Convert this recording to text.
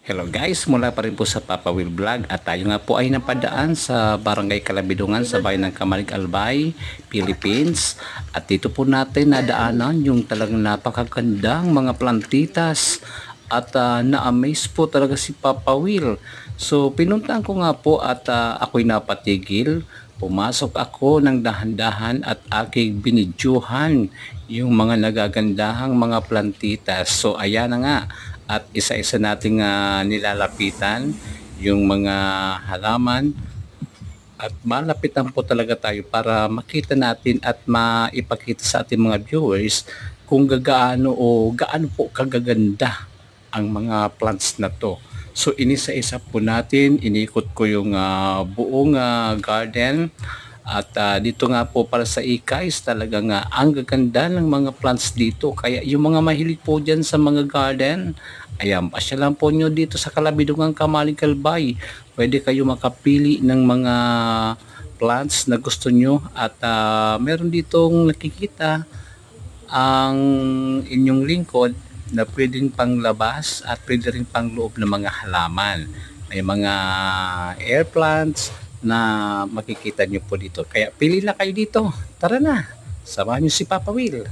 Hello guys, mula pa rin po sa Papa Will Vlog at tayo nga po ay napadaan sa Barangay Kalabidungan sa bayan ng Kamalig Albay, Philippines. At dito po natin nadaanan yung talagang napakagandang mga plantitas at ah, na-amaze po talaga si Papa Will. So pinuntahan ko nga po at ah, ako'y napatigil. Pumasok ako ng dahan-dahan at aking binidyuhan yung mga nagagandahang mga plantitas. So ayan na nga at isa-isa nating ah, nilalapitan yung mga halaman at malapitan po talaga tayo para makita natin at maipakita sa ating mga viewers kung gagaano o gaano po kagaganda ang mga plants na to. So inisa-isa po natin, inikot ko yung ah, buong ah, garden at ah, dito nga po para sa ikais talaga nga ang gaganda ng mga plants dito. Kaya yung mga mahilig po dyan sa mga garden, ayan, pasya lang po nyo dito sa Kalabidungan Kamaling Kalbay. Pwede kayo makapili ng mga plants na gusto nyo at ah, meron ditong nakikita ang inyong lingkod na pwedeng panglabas at pwede rin pang loob ng mga halaman. May mga air plants na makikita nyo po dito. Kaya pili na kayo dito. Tara na, samahan nyo si Papa Will.